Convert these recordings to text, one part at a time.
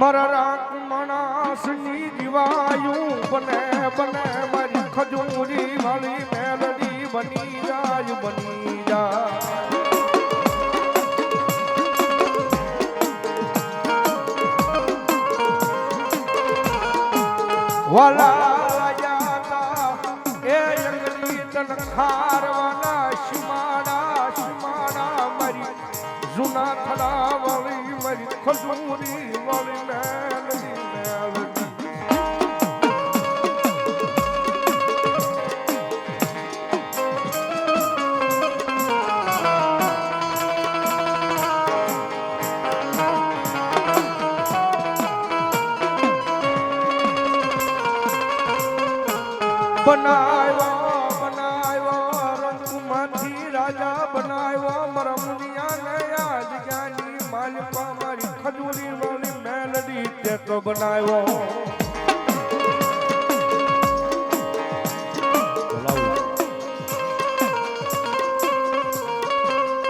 મારા રાખ માણસની જીવાયું બને બને, મારી ખજૂરી વાળી મેલડી બની જાય બની જાય. વાલા જાતા એ અંગલી તન ખારવાના શિમાડા શિમાડા મરી જૂના થડા વાળી મારી ખજૂરી વાળી મેલડી મેલડી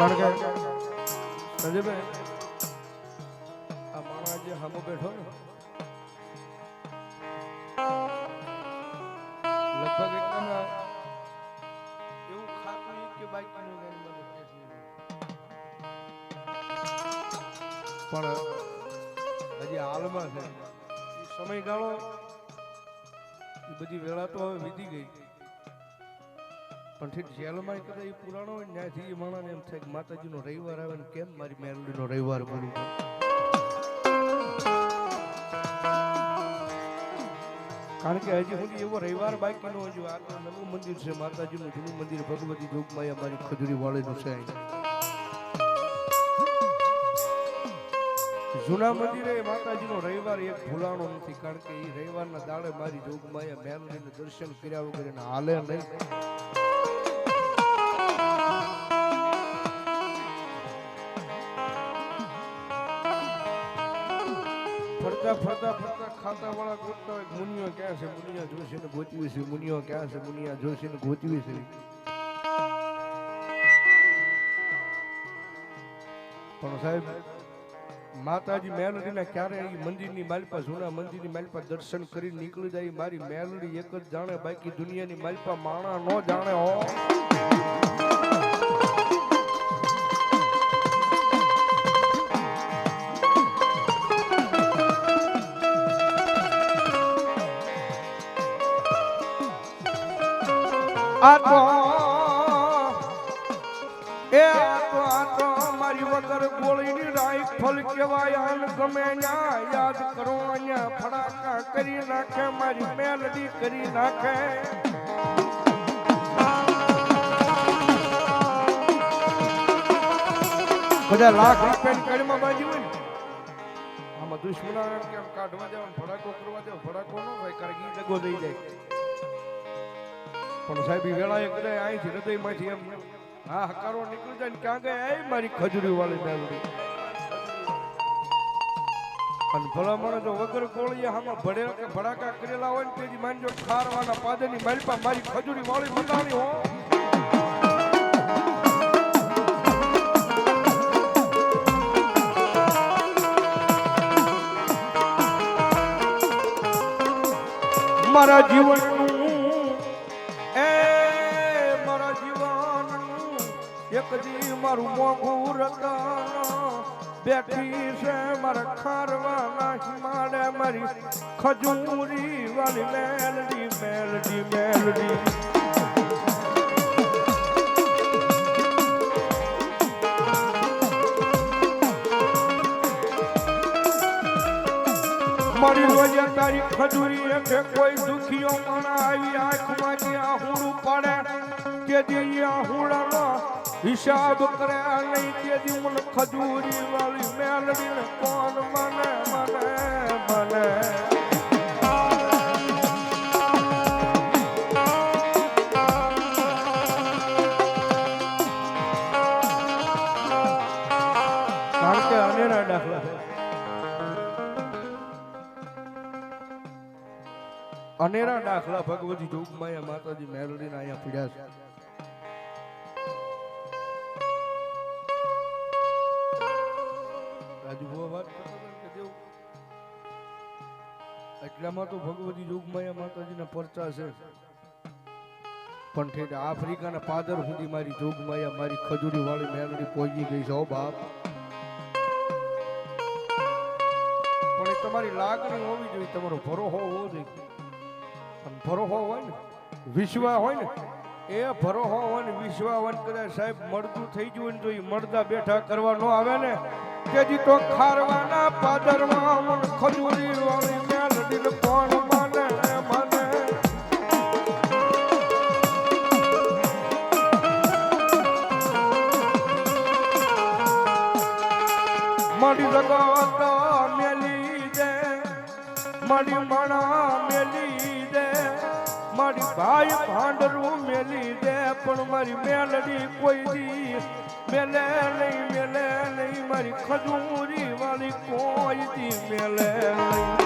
કારણ કે સંજયભાઈ જેલમાં કદાચ ઈ પુરાણો હોય ત્યાંથી એ માણસને એમ થાય કે માતાજીનો રવિવાર આવે ને કેમ મારી મેલડીનો રવિવાર બોલું કારણ કે હજી સુધી એવો રવિવાર બાકી નો હજુ. આ તો નવું મંદિર છે, માતાજીનું જૂનું મંદિર, ભગવતી જોગમાં અમારી ખજૂરી વાળેલું છે જૂના મંદિરે માતાજીનો રવિવાર એક ભૂલાણો નથી, કારણ કે એ રવિવારના દાડે મારી જોગમાયા મેલડીને દર્શન કર્યા વગર હાલે નહીં. ફરતા ફરતા ફરતા ખાતા વાળા ગોતતા હોય મુનિયો ક્યાં છે? મુનિયા જોશે ને ગોતવી છે. મુનિયો ક્યાં છે? મુનિયા જોશે ને ગોતવી છે. પણ સાહેબ, માતાજી મેલડીના ક્યારે એ મંદિરની માલપા, જૂના મંદિરની માલપા દર્શન કરી નીકળી જાય? મારી મેલડી એક જ જાણે બાકી દુનિયાની માલપા માણા નો જાણે હો. આ તો એ આટો આ તો મારી વગર ગોળીની રાઈફલ કહેવાય. આન ગમે ન્યા યાદ કરો, અહીંયા ફડાકા કરી નાખે, મારી મેલડી કરી નાખે. બધા લાખ રૂપિયાની કડીમાં બાજી હોય ને? આમાં દુશ્મના કેમ કાઢવા જાવ, ફડાકો કરવા જાવ, ફડાકો ન થાય કારણ કે દગો દઈ જાય. પણ સાહેબ વેળા એ કદાચ અહીંથી હૃદયમાંથી એમ હા હકારો નીકળી જાય ને ક્યાં ગયા એ મારી ખજૂરી વાળી મેલડી અને ભલામણ જો વગર કોળીએ આમાં ભડેલા કે ભડાકા કરેલા હોય ને તેથી માનજો ખારવાના પાદરની માલપા મારી ખજૂરી વાળી મંડાણી હો. મારા જીવનનું એક દી મારું મોંઘું રતન. બેઠી છે મારા ખારવાના હિમાડે મારી ખજૂરી વાળી મેલડી મેલડી મેલડી. મારી રોજે તારી ખજૂરી એટલે કોઈ દુખીઓ પણ આવી જ્યાં હુડું પડે, કે જે આહુડાનો હિસાબ કર્યા નહીં કે દી મને ખજૂરી વાળી મેલડી કોણ મને મને મને. અનેરા દાખલા ભગવતી જોગમાયા માતાજી મેલડીના અહીંયા પીડ્યા છે. એટલામાં તો ભગવતી જોગમાયા માતાજીના પરચા છે. પણ ઠેઠ આફ્રિકાના પાદર સુધી મારી જોગમાયા મારી ખજૂરી વાળી મેલડી પહોંચી ગઈ છે બાપ. પણ એ તમારી લાગણી હોવી જોઈએ, તમારો ભરોહો હોવો જોઈએ. અને ભરોહો હોય ને વિશ્વા હોય ને, એ ભરોહો હોય ને વિશ્વા હોય ને, કદાચ સાહેબ, મળતું થઈ ગયું ને તો એ મળતા બેઠા કરવા ન આવે ને. તેથી તો ખારવાના પાદરમાં મન ખજૂરી વાળી મેલડી કોણ માને માને મારી જગત મેલી દે, મારી મણા મેલી મારી ભાઈ ભાંડરું મેલી દે, પણ મારી મેલડી કોઈ દી મેલે નહીં મેલે નહીં. મારી ખજૂરી વાળી કોઈ દી મેલે નહીં.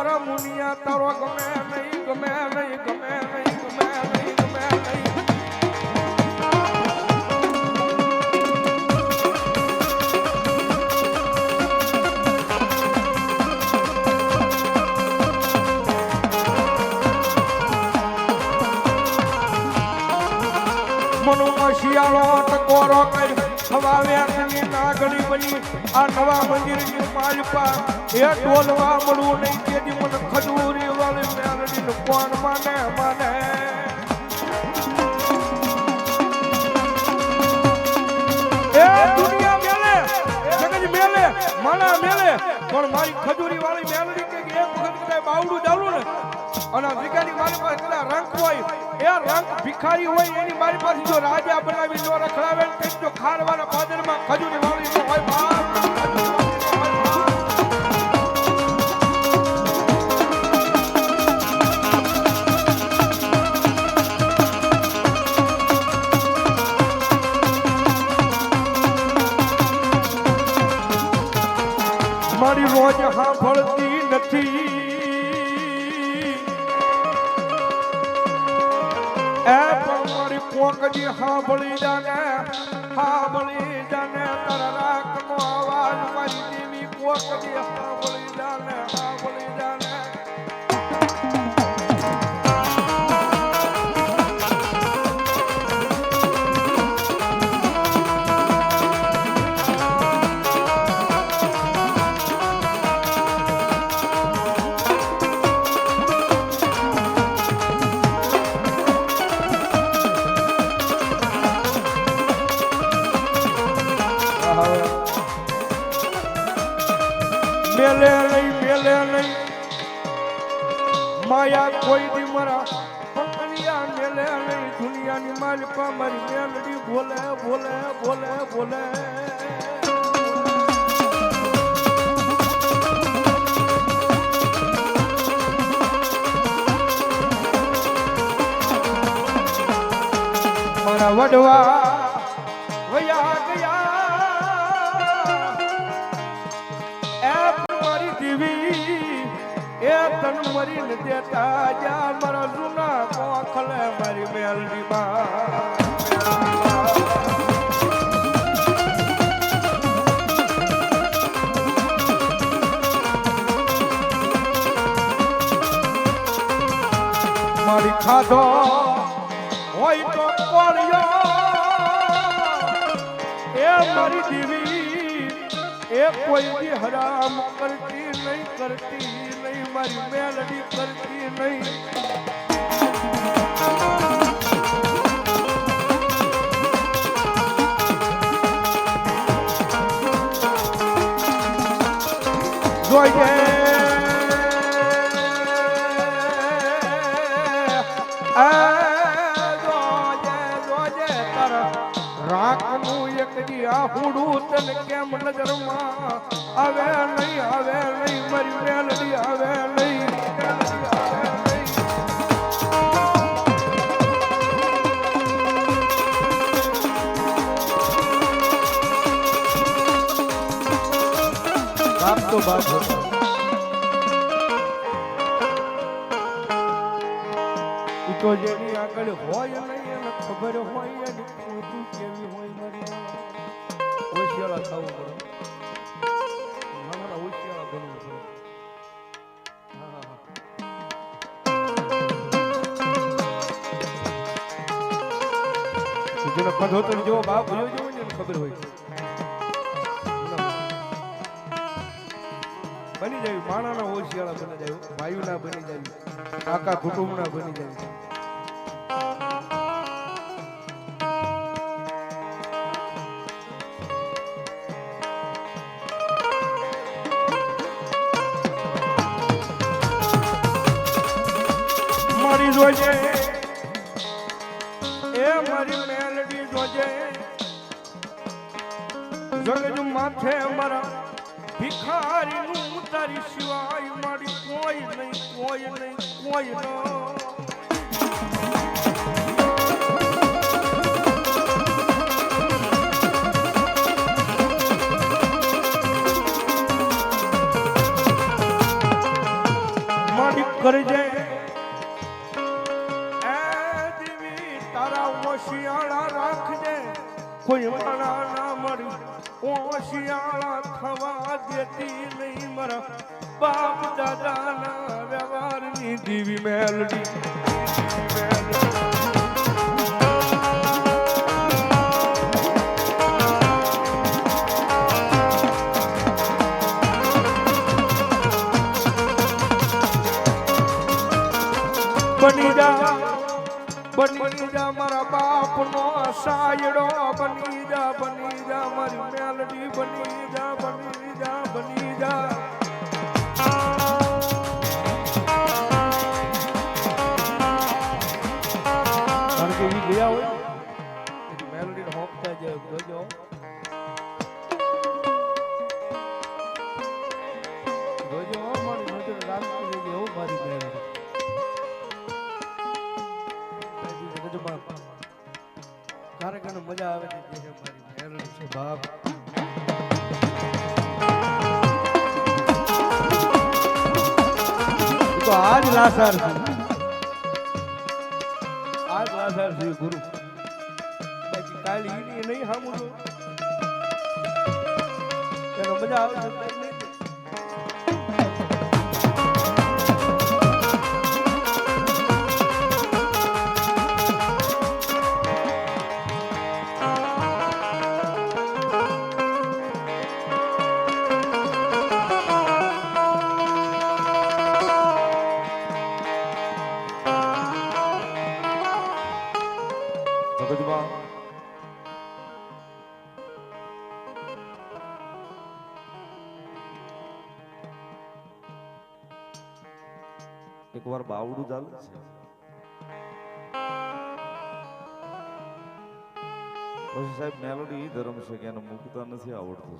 મારા મુનિયા તારો ગમે નહીં ગમે નહીં ગમે નહીં ગમે નહીં. વ્યાસની બની. આ નવા મંદિરની માલપા એ ડોલવા મળવું નહીં. તેથી મને ખજૂરી વાળી મેળવી કોણ માને માને. એ દુનિયા મેલે, જગત મેલે માણા મેલે. પણ મારી ખજૂરી વાળી મેલડી કે એક વખત કદાચ બાવડું ચાલુ ને અને ભિખારી મારી પાસે કદાચ રંગ હોય, એ રંગ ભિખારી હોય, એની મારી પાસે જો રાજા બનાવી નો રખડાવે ને જો ખારવાના પાદરમાં ખજૂરી વાળી હોય, બાપ. મારી રોજ સાંભળતી નથી. કોકજી સાંભળી જાને સાંભળી જાને તારા રાખનો અવાજ મારી દેવી કોકજી સાંભળી જાને સાંભળી માયા કોઈ દી મરા પકડિયા મેલે નહીં, દુનિયાની માલિકા મારી મેલડી બોલે બોલે બોલે બોલે. મારા વડવા વયા ગયા એ તન મરી ન દેતા જા, મારા જૂના કોખલે મારી મારી ખાધો હોય તો એ મારી દીવી એ કોઈ હરામ કરતી નહીં કરતી. મારી મેલડી કરતી નહીં. રાખનું એક દી આહુડું તને કેમ નજરમાં આવે નહીં આવે નહીં. મારી તો બાપ હતો. તો જેની આગળ હોય નહીં ખબર હોય એની કેવી હોય, મારી હોશિયાળા થવું પડે? જેનો કંધોતર જેવો બાપ ભયો જેવો ને ખબર હોય. બની જાય, માણાના હોશિયાળા બની જાય ભાઈના બની જાય કાકા કુટુંબના બની જાય. મારી જોજે જોજે જગજ માથે મારા ભિખારી નું તારી સિવાય મારી કોઈ નહીં કોઈ નહીં, કોઈ ન. મારી કરજે ઓશિયાળા રાખજે. કોઈ વાળા ના મળી ઓશિયાળા થવા દેતી નહીં મારા બાપ દાદાના વ્યવહારની દીવી મેલડી. જા મારા બાપ નો સાયડો બની જા બની જા, મારી મેલડી બની જા બની જા બની જા. મજા આવે છે, જે મારી મેલડી છે તો આજ લાસાર છે. આજ લાસાર છે ગુરુ. બાકી કાલ નહીં સામું તો મજા આવે છે. બાવડું ચાલે છે. પછી સાહેબ મેલોડી ઈ ધર્મ છે કે એને મૂકતા નથી આવડતું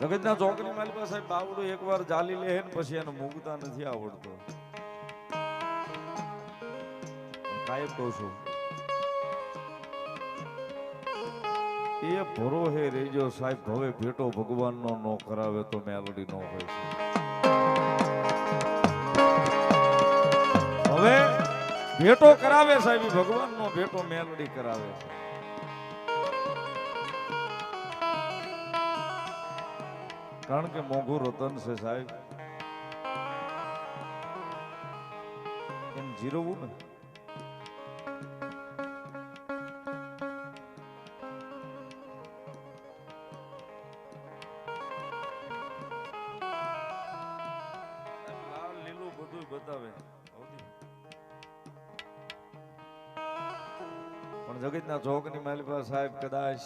છે જગતના ચોકની પાસે સાહેબ, બાવડું એકવાર ચાલી લે ને પછી એને મૂકતા નથી આવડતો. કાયમ કહું છું એ ભરોહે રેજો સાહેબ, હવે ભેટો ભગવાનનો નો કરાવે તો મેલડી નો હોય. હવે ભેટો કરાવે સાહેબ ભગવાનનો ભેટો મેલડી કરાવે. કારણ કે મોંઘું રતન છે સાહેબ. એમ જીરવવું ને. સાહેબ, કદાચ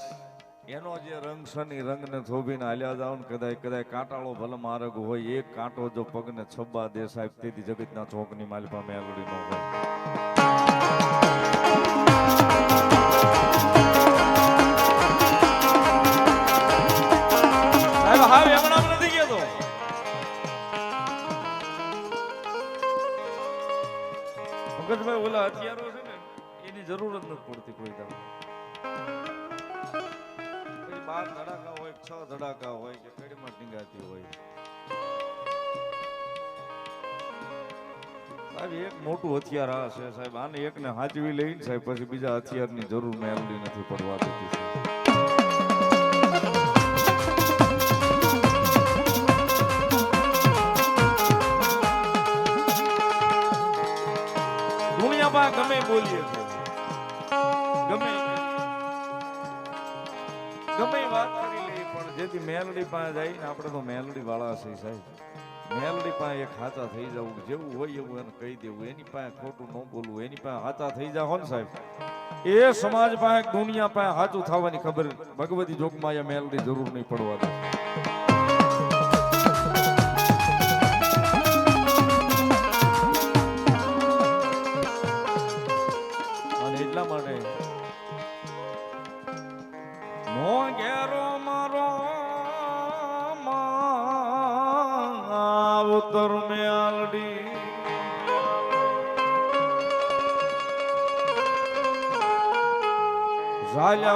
એનો જે રંગ શનિ રંગને થોભીને હાલ્યા જાવ ને કદાચ કદાચ કાંટાળો ભલે માર્ગ હોય, એક કાંટો જો પગને છબ્બા દે સાહેબ, તેથી જગતના ચોકની માલપા મેલડી નો હોય. હાવ નથી ઓલા હથિયારો છે ને, એની જરૂર જ પડતી કોઈ દાડો. પછી ધડાકા હોય છ ધડાકા હોય કે કડીમાં ટીંગાતી હોય. સાહેબ, એક મોટું હથિયાર આ છે સાહેબ. આને એકને હાચવી લઈને સાહેબ, પછી બીજા હથિયારની જરૂર મેલડી નથી પડવા દેતી જેથી મેલડી પાસે જઈને આપણે તો મેલડી વાળા છે સાહેબ. મેલડી પાસે એક થઈ જવું જેવું હોય એવું એને કહી દેવું. એની પાસે ખોટું ન બોલવું. એની પાસે હાચા થઈ જાવ ને સાહેબ. એ સમાજ પાસે, દુનિયા પાસે હાચું થવાની ખબર ભગવતી જોગમાં મેલડી જરૂર નહીં પડવા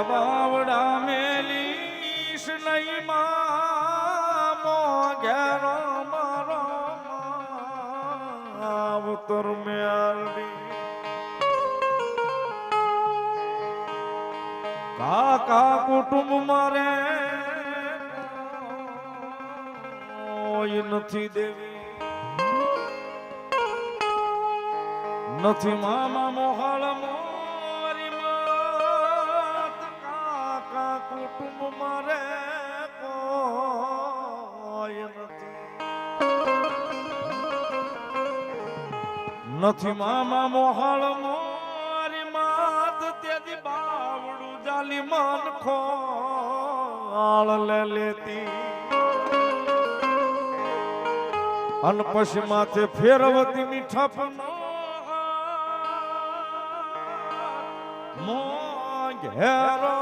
બાવડા મેલીશ નહીં માં ઘેરો મારો ઉતર મે કાકા કુટુંબ મારે નથી દેવી. નથી મામા મોહાળ કુટુંબ મારે કોઈ નથી. નથી મામા મોહાળ મારી માત તેજી બાવડું જાલી માન ખોળ લે લેતી. અન પછી માથે ફેરવતી મીઠા પણ ઘેરો મારો